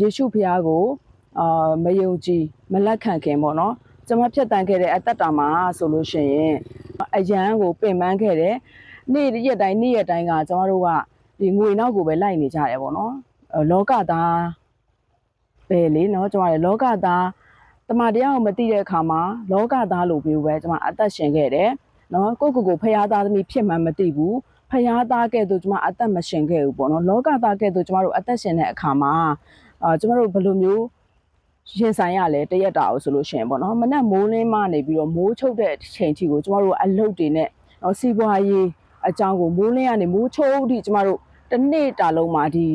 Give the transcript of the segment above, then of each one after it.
ယေရှုဖခင်ကိုအာမယုံကြည်မလက်ခံခင်ပေါ့နော်ကျွန်မဖြတ်တန်းခဲ့တဲ့အသက်တာမှာဆိုလို့ရှိရင်အရန်ကိုပင်ပန်းခဲ့တယ်နေ့ရက်တိုင်းနေ့ရက်တိုင်းကကျွန်တော်တို့ကဒီငွေနောက်ကိုပဲလိုက်နေကြတယ်ပေါ့နော်အဲလောကသားပဲလေနော်ကျွန်တော်လည်းလောကသားတမန်တရားကိုမသိတဲ့အခါမှာလောကသားလိုမျိုးပဲကျွန်မအသက်ရှင်ခဲ့တယ်နော်ကိုယ့်ကိုယ်ကိုဖရားသားသမီးဖြစ်မှန်းမသိဘူးဖရားသားကဲ့သို့ကျွန်မအသက်မရှင်ခဲ့ဘူးပေါ့နော်လောကသားကဲ့သို့ကျွန်တော်တို့အသက်ရှင်တဲ့အခါမှာ အာကျွန်တော်တို့ဘယ်လိုမျိုးရင်ဆိုင်ရလဲတရက်တာအောင်ဆိုလို့ရှိရင်ပေါ့နော်မနဲ့မိုးလင်းမှနေပြီးတော့မိုးချုပ်တဲ့အချိန်ထိကိုကျွန်တော်တို့အလုတ်တွေနဲ့နော်စီးပွားရေးအကြောင်းကိုမိုးလင်းကနေမိုးချုပ်အထိကျွန်တော်တို့တစ်နေ့တာလုံးမှာဒီ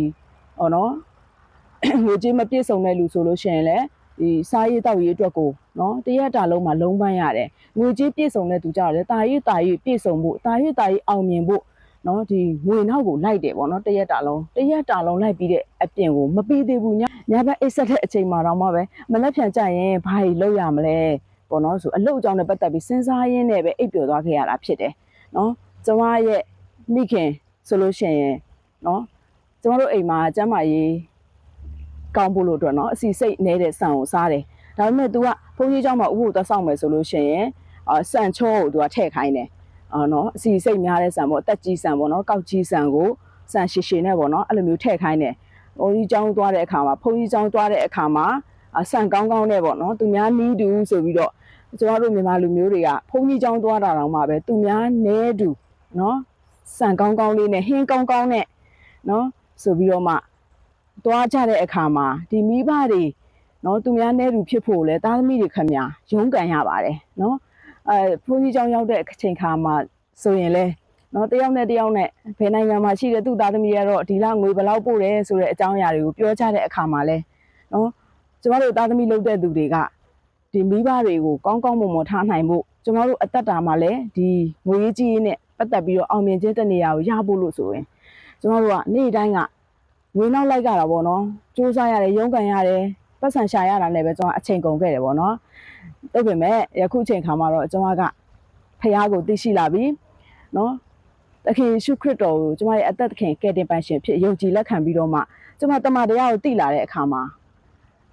ဟောနော်ငွေကြေးမပြည့်စုံတဲ့လူဆိုလို့ရှိရင်လည်းဒီစားရေးတောက်ရေးအတွက်ကိုနော်တရက်တာလုံးမှာလုံးပန်းရတယ်ငွေကြေးပြည့်စုံတဲ့သူကြတော့လေတာရေးတာရေးပြည့်စုံဖို့တာရေးတာရေးအောင်မြင်ဖို့ နော်ဒီငွေနောက်ကိုလိုက်တယ်ပေါ့နော်တရက်တာလုံးတရက်တာလုံးလိုက်ပြီးတဲ့အပြင်ကိုမပြီးသေးဘူးညညဘက်အိတ်ဆက်တဲ့အချိန်မှာတော့မှပဲမလက်ဖြန်ကြရင်ဘာကြီးလုပ်ရမလဲပေါ့နော်ဆိုအလုပ်အကြောင်းနဲ့ပတ်သက်ပြီးစဉ်းစားရင်းနဲ့ပဲအိပ်ပျော်သွားခဲ့ရတာဖြစ်တယ်နော်ကျမရဲ့မိခင်ဆိုလို့ရှိရင်နော်ကျမတို့အိမ်မှာကျမ်းမာရေး ကောင်းဖို့လို့အတွက်เนาะအစီစိတ်နေတဲ့ဆန်ကိုစားတယ်ဒါပေမဲ့ तू ကဘုန်းကြီးเจ้าမှာဥပုသ်သွားဆောင်မယ်ဆိုလို့ရှိရင်အာဆန်ချောကို तू ကထည့်ခိုင်းတယ် အော်နော်အစီစိတ်များတဲ့ဆန်ပေါ့အသက်ကြီးဆန်ပေါ့နော်ကောက်ကြီးဆန်ကိုဆန်ရှည်ရှည်နဲ့ပေါ့နော်အဲ့လိုမျိုးထည့်ခိုင်းတယ်ဘုန်းကြီးကျောင်းသွားတဲ့အခါမှာဘုန်းကြီးကျောင်းသွားတဲ့အခါမှာဆန်ကောင်းကောင်းနဲ့ပေါ့နော်သူများနီးတူဆိုပြီးတော့ကျွန်တော်တို့မြန်မာလူမျိုးတွေကဘုန်းကြီးကျောင်းသွားတာတောင်မှပဲသူများနဲတူနော်ဆန်ကောင်းကောင်းလေးနဲ့ဟင်းကောင်းကောင်းနဲ့နော်ဆိုပြီးတော့မှသွားကြတဲ့အခါမှာဒီမိဘတွေနော်သူများနဲ့တူဖြစ်ဖို့လဲသားသမီးတွေခင်ဗျာရုန်းကန်ရပါတယ်နော် အဲဘုန်းကြီးကျောင်းရောက်တဲ့အချိန်ခါမှာဆိုရင်လဲနော်တယောက်နဲ့တယောက်နဲ့ဘယ်နိုင်ငံမှာရှိတဲ့သူ့သားသမီးကတော့ဒီလငွေဘယ်လောက်ပို့တယ်ဆိုတဲ့အကြောင်းအရာတွေကိုပြောကြတဲ့အခါမှာလဲနော်ကျမတို့သားသမီးလုပ်တဲ့သူတွေကဒီမိဘတွေကိုကောင်းကောင်းမွန်မွန်ထားနိုင်ဖို့ကျမတို့အသက်တာမှာလဲဒီငွေကြီးကြီးနဲ့ပတ်သက်ပြီးတော့အောင်မြင်ခြင်းတနေရာကိုရဖို့လို့ဆိုရင်ကျမတို့ကနေ့တိုင်းကငွေနောက်လိုက်ကြတာပေါ့နော်စူးစမ်းရတယ်ရုန်းကန်ရတယ် ပတ်စံရှာရတာနဲ့ပဲကျွန်တော်အချိန်ကုန်ခဲ့တယ်ပေါ့နော်ဒါပေမဲ့ယခုအချိန်ခါမှာတော့ကျွန်တော်ကဖះကိုသိရှိလာပြီနော်သခင်ယေရှုခရစ်တော်ကိုကျွန်မရဲ့အသက်သခင်ကယ်တင်ပိုင်ရှင်ဖြစ်ယုံကြည်လက်ခံပြီးတော့မှကျွန်မတမန်တရားကိုသိလာတဲ့အခါမှာ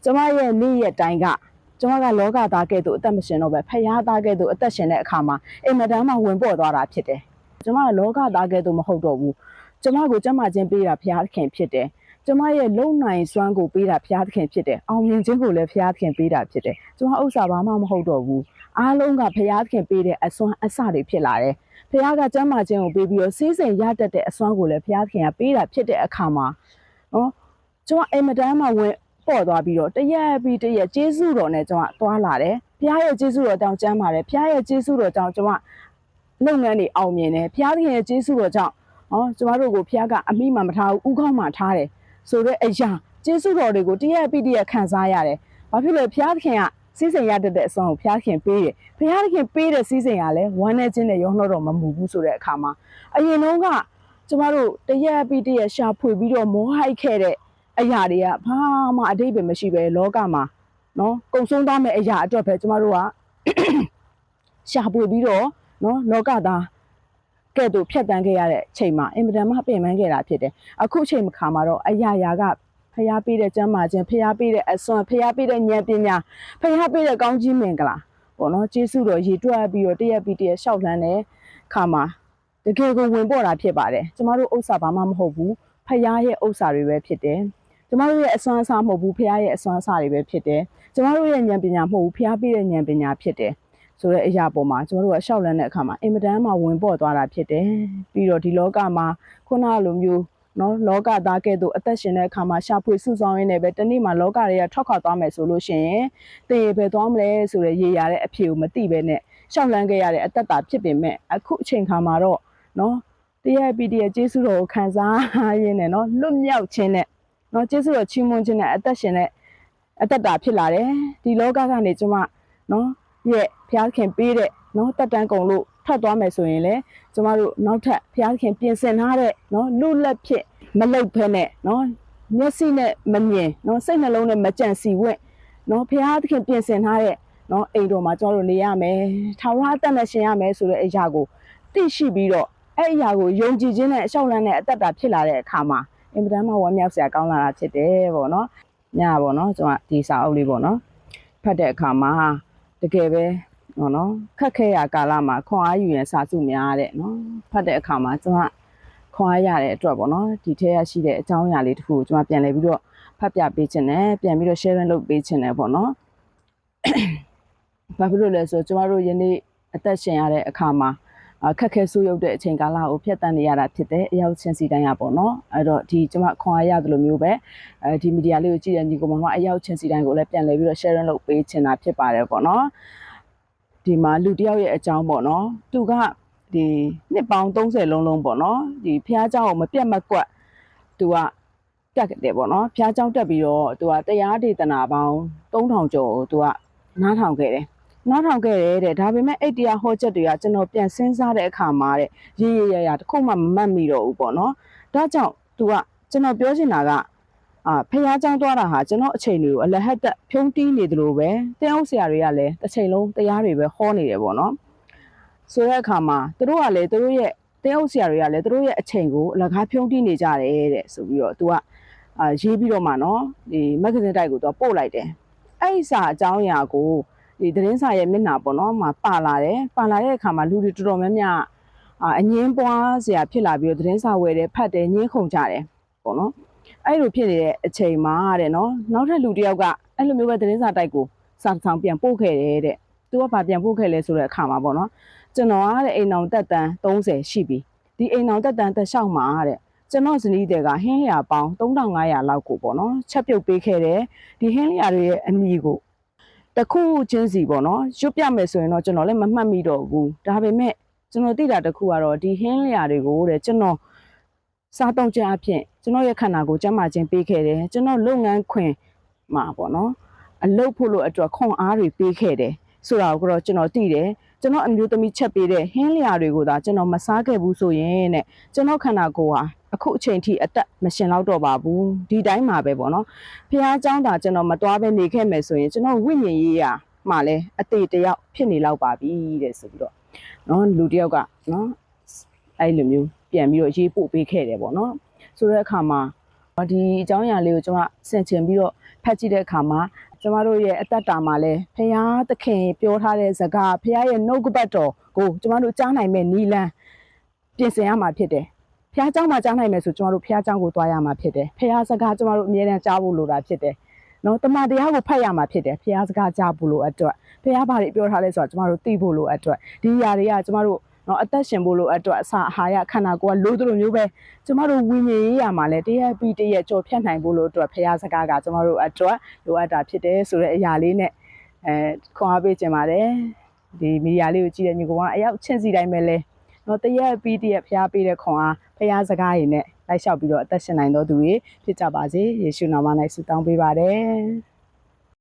ကျွန်မရဲ့နေ့ရက်တိုင်းကကျွန်မကလောကသားကဲ့သို့အသက်မရှင်တော့ပဲဖះသားကဲ့သို့အသက်ရှင်တဲ့အခါမှာအိမ်မက်တန်းမှာဝင်ပေါ်သွားတာဖြစ်တယ်ကျွန်မကလောကသားကဲ့သို့မဟုတ်တော့ဘူးကျမကိုကျမချင်းပေးတာဘုရားသခင်ဖြစ်တယ်။ ကျမရဲ့လုံနိုင်စွမ်းကိုပေးတာဘုရားသခင်ဖြစ်တယ်။အောင်မြင်ခြင်းကိုလည်းဘုရားသခင်ပေးတာဖြစ်တယ်။ကျမဥစ္စာဘာမှမဟုတ်တော့ဘူး။အားလုံးကဘုရားသခင်ပေးတဲ့အစွမ်းအစတွေဖြစ်လာတယ်။ဘုရားကကျမချင်းကိုပေးပြီးတော့စီးစိမ်ရတတ်တဲ့အစွမ်းကိုလည်းဘုရားသခင်ကပေးတာဖြစ်တဲ့အခါမှာနော်ကျမအိမ်မတန်းမှာဝင်ပေါ့သွားပြီးတော့တရက်ပြီးတရက်ကျေးဇူးတော်နဲ့ကျမသွားလာတယ်။ဘုရားရဲ့ကျေးဇူးတော်ကြောင့်ကျမ်းပါတယ်။ဘုရားရဲ့ကျေးဇူးတော်ကြောင့်ကျမလုပ်ငန်းတွေအောင်မြင်တယ်။ဘုရားသခင်ရဲ့ကျေးဇူးတော်ကြောင့်ဟောကျမတို့ကိုဖះကအမိမှမထားဘူးဥကောင်းမှထားတယ် ဆိုတော့အရာကျေးဇူးတော်တွေကိုတရက်ပြီးတရက်ခံစားရတယ်။ဘာဖြစ်လို့ဖះခင်ကစီးစိမ်ရတတ်တဲ့အစွမ်းကိုဖះခင်ပေးတယ်။ဖះခင်ပေးတဲ့စီးစိမ်ကလည်းဝမ်းနဲ့ချင်းနဲ့ရောနှောတော့မမူဘူးဆိုတဲ့အခါမှာအရင်တုန်းကကျမတို့တရက်ပြီးတရက်ရှာဖွေပြီးတော့မောဟိုက်ခဲ့တဲ့အရာတွေကဘာမှအတိတ်ပဲမရှိပဲလောကမှာနော်ကုံဆုံးသွားမယ့်အရာအတွက်ပဲကျမတို့ကရှာဖွေပြီးတော့နော်လောကသား ကဲ့သို့ဖြတ်တန်းခဲ့ရတဲ့အချိန်မှာအင်မတန်မှပြင်ပန်းခဲ့တာဖြစ်တယ်။အခုချိန်ခါမှာတော့အရာရာကဖျားပေးတဲ့ကျမ်းမာခြင်းဖျားပေးတဲ့အစွမ်းဖျားပေးတဲ့ဉာဏ်ပညာဖျားပေးတဲ့ကောင်းကြီးမင်္ဂလာပေါ့နော်ကျေးဇူးတော်ရေတွက်ပြီးတော့တရက်ပြီးတရက်ရှောက်လန်းတဲ့ခါမှာတကယ်ကိုဝင်ပေါ်တာဖြစ်ပါတယ်။ကျမတို့ဥစ္စာဘာမှမဟုတ်ဘူးဖျားရဲ့ဥစ္စာတွေပဲဖြစ်တယ်။ကျမတို့ရဲ့အစွမ်းအစမဟုတ်ဘူးဖျားရဲ့အစွမ်းအစတွေပဲဖြစ်တယ်။ကျမတို့ရဲ့ဉာဏ်ပညာမဟုတ်ဘူးဖျားပေးတဲ့ဉာဏ်ပညာဖြစ်တယ်။ ဆိုတဲ့အရာပေါ်မှာကျွန်တော်တို့ကရှောက်လန်းတဲ့အခါမှာအင်မတန်မှဝင်ပေါ်သွားတာဖြစ်တယ်ပြီးတော့ဒီလောကမှာခုနလိုမျိုးနော်လောကသားကဲ့သို့အသက်ရှင်တဲ့အခါမှာရှာဖွေစုဆောင်ရင်းနဲ့ပဲတနေ့မှာလောကတွေကထောက်ခါသွားမယ်ဆိုလို့ရှိရင်တင်ရပဲသွားမလဲဆိုတဲ့ရေရတဲ့အဖြေကိုမသိပဲနဲ့ရှောက်လန်းခဲ့ရတဲ့အသက်တာဖြစ်ပေမဲ့အခုအချိန်ခါမှာတော့နော်တရားပီတရားကျေးဇူးတော်ကိုခံစားရင်းနဲ့နော်လွတ်မြောက်ခြင်းနဲ့နော်ကျေးဇူးတော်ချီးမွမ်းခြင်းနဲ့အသက်ရှင်တဲ့အသက်တာဖြစ်လာတယ်ဒီလောကကနေကျွန်မနော် ရဲ့ဘုရားခင်ပေးတဲ့နော်တက်တန်းကုန်လို့ထပ်သွားမယ်ဆိုရင်လေကျမတို့နောက်ထပ်ဘုရားခင်ပြင်ဆင်ထားတဲ့နော်လူလက်ဖြစ်မလုတ်ဖဲနဲ့နော်မျက်စိနဲ့မမြင်နော်စိတ်နှလုံးနဲ့မကြံစီဝင့်နော်ဘုရားသခင်ပြင်ဆင်ထားတဲ့နော်အိမ်တော်မှာကျမတို့နေရမယ်ထာဝရအသက်နဲ့ရှင်ရမယ်ဆိုတဲ့အရာကိုသိရှိပြီးတော့အဲ့အရာကိုယုံကြည်ခြင်းနဲ့အလျှောက်လန်းတဲ့အသက်တာဖြစ်လာတဲ့အခါမှာအင်ပဒမ်းမှာဝမ်းမြောက်စရာကောင်းလာတာဖြစ်တယ်ပေါ့နော်ညပေါ့နော်ကျမဒီစာအုပ်လေးပေါ့နော်ဖတ်တဲ့အခါမှာ တကယ်ပဲဟောနော်ခက်ခဲရကာလမှာခွန်အားယူရင်စာစုများတဲ့နော်ဖတ်တဲ့အခါမှာကျွန်မခွန်အားရတဲ့အတွက်ပေါ့နော်ဒီထဲရရှိတဲ့အကြောင်းအရာလေးတစ်ခုကိုကျွန်မပြန်လဲပြီးတော့ဖတ်ပြပေးခြင်းနဲ့ပြန်ပြီးတော့ sharing လုပ်ပေးခြင်းနဲ့ပေါ့နော်ဘာဖြစ်လို့လဲဆိုတော့ကျမတို့ယနေ့အသက်ရှင်ရတဲ့အခါမှာအ ခက်ခဲဆူရုပ်တဲ့အချိန်ကာလကိုဖျက်တမ်းနေရတာဖြစ်တယ်အရောက်ချင်းစီတိုင်းရပေါ့နော်အဲ့တော့ဒီကျမခွန်အားရတယ်လို့မျိုးပဲအဲဒီမီဒီယာလေးကိုကြည့်တဲ့ညီကောင်မတို့ကအရောက်ချင်းစီတိုင်းကိုလည်းပြန်လဲပြီးတော့ sharing လုပ်ပေးချင်တာဖြစ်ပါတယ်ပေါ့နော်ဒီမှာလူတစ်ယောက်ရဲ့အကြောင်းပေါ့နော်သူကဒီနှစ်ပေါင်း30လုံးလုံးပေါ့နော်ဒီဖះเจ้าကိုမပြတ်မကွက်သူကတက်တယ်ပေါ့နော်ဖះเจ้าတက်ပြီးတော့သူကတရားဒေသနာပေါင်း3000ကျော်ကိုသူကနားထောင်ခဲ့တယ် နားထောင်ခဲ့တယ်တဲ့ဒါပေမဲ့အဲ့တရားဟောချက်တွေကကျွန်တော်ပြန်စဉ်းစားတဲ့အခါမှာတဲ့ရေရရရတခုမှမမှတ်မိတော့ဘူးပေါ့နော်ဒါကြောင့် तू ကကျွန်တော်ပြောချင်တာကအာဖះចောင်းသွားတာဟာကျွန်တော်အချိန်တွေကိုအလဟတ်တက်ဖြုံးတီးနေသလိုပဲတင်းအောင်ဆရာတွေကလည်းတစ်ချိန်လုံးတရားတွေပဲဟောနေတယ်ပေါ့နော်ဆိုတဲ့အခါမှာသူတို့ကလည်းသူတို့ရဲ့တင်းအောင်ဆရာတွေကလည်းသူတို့ရဲ့အချိန်ကိုအလကားဖြုံးတီးနေကြတယ်တဲ့ဆိုပြီးတော့ तू ကအာရေးပြီးတော့မှနော်ဒီမဂ္ဂဇင်းတိုက်ကို तू ပို့လိုက်တယ်အဲ့ဒီစာအကြောင်းအရာကို ဒီသတင်းစာရဲ့မျက်နှာပေါ့နော်မှာပါလာတယ်ပါလာတဲ့အခါမှာလူတွေတော်တော်များများအာအငင်းပွားစရာဖြစ်လာပြီးတော့သတင်းစာဝယ်တယ်ဖတ်တယ်ညင်းခုန်ကြတယ်ပေါ့နော်အဲ့လိုဖြစ်နေတဲ့အချိန်မှာတဲ့နော်နောက်ထပ်လူတစ်ယောက်ကအဲ့လိုမျိုးပဲသတင်းစာတိုက်ကိုစာတစ်ဆောင်ပြန်ပို့ခဲ့တယ်တဲ့သူကဘာပြန်ပို့ခဲ့လဲဆိုတဲ့အခါမှာပေါ့နော်ကျွန်တော်ကတဲ့အိမ်အောင်တက်တန်း30ရှိပြီဒီအိမ်အောင်တက်တန်းတက်လျှောက်မှာတဲ့ကျွန်တော်ဇနီးတွေကဟင်းလျာပေါင်း3500လောက်ကိုပေါ့နော်ချက်ပြုတ်ပေးခဲ့တယ်ဒီဟင်းလျာတွေရဲ့အမည်ကို တစ်ခုချင်းစီပေါ့နော်ရွတ်ပြမယ်ဆိုရင်တော့ကျွန်တော်လည်းမမှတ်မိတော့ဘူးဒါပေမဲ့ကျွန်တော်သိတာတစ်ခုကတော့ဒီဟင်းလျာတွေကိုတဲ့ကျွန်တော်စားတော့ကြအဖြစ်ကျွန်တော်ရဲ့ခန္ဓာကိုယ်ကျန်းမာခြင်းပေးခဲ့တယ်ကျွန်တော်လုပ်ငန်းခွင်မှာပေါ့နော်အလုပ်ဖို့လို့အတွက်ခွန်အားတွေပေးခဲ့တယ်ဆိုတာကိုတော့ကျွန်တော်သိတယ်ကျွန်တော်အမျိုးသမီးချက်ပေးတဲ့ဟင်းလျာတွေကိုသာကျွန်တော်မစားခဲ့ဘူးဆိုရင်တဲ့ကျွန်တော်ခန္ဓာကိုယ်ဟာ အခုအချိန်ထိအသက်မရှင်တော့တော့ပါဘူးဒီတိုင်းမှာပဲပေါ့နော် ဖះเจ้าတာကျွန်တော်မသွားဘဲနေခဲ့မယ်ဆိုရင်ကျွန်တော်ဝိညာဉ်ရေးရမှလည်းအသေးတယောက်ဖြစ်နေလောက်ပါပြီတဲ့ဆိုပြီးတော့เนาะလူတယောက်ကเนาะအဲ့လိုမျိုးပြန်ပြီးတော့ရေးပို့ပေးခဲ့တယ်ပေါ့နော်ဆိုတဲ့အခါမှာဒီအကြောင်းအရာလေးကိုကျွန်မဆင်ခြင်ပြီးတော့ဖတ်ကြည့်တဲ့အခါမှာကျမတို့ရဲ့အသက်တာမှာလဲဖះသခင်ပြောထားတဲ့ဇကာဖះရဲ့နှုတ်ကပတ်တော်ကိုကျမတို့ကြားနိုင်မဲ့နီလန်းပြင်ဆင်ရမှာဖြစ်တယ် ဖះเจ้าမှာကြားနိုင်မယ်ဆိုကျမတို့ဖះเจ้าကိုသွားရမှာဖြစ်တယ်ဖះစကားကျမတို့အမြဲတမ်းကြားဖို့လိုတာဖြစ်တယ်နော်တမန်တရားကိုဖတ်ရမှာဖြစ်တယ်ဖះစကားကြားဖို့လိုအတွက်ဖះဘာတွေပြောထားလဲဆိုတာကျမတို့သိဖို့လိုအတွက်ဒီຢာတွေကကျမတို့နော်အသက်ရှင်ဖို့လိုအတွက်အစာအာဟာရခန္ဓာကိုယ်ကလိုသလိုမျိုးပဲကျမတို့ဝိညာဉ်ရေးရမှာလဲတရက်ပြီးတရက်ကြော်ဖြတ်နိုင်ဖို့လိုအတွက်ဖះစကားကကျမတို့အတွက်လိုအပ်တာဖြစ်တယ်ဆိုတဲ့အရာလေးနဲ့အဲခွန်အားပေးခြင်းပါတယ်ဒီမီဒီယာလေးကိုကြည့်တဲ့ညီကောင်ကအရောက်ချင်းစီတိုင်းပဲလဲ တော့တရက်ပြီးတရက်ဖျားပေးတဲ့ခွန်အားဖျားစကားရည်နဲ့လိုက်လျှောက်ပြီးတော့အသက်ရှင်နိုင်တော်သူတွေဖြစ်ကြပါစေယေရှုနာမ၌ဆုတောင်းပေးပါတယ်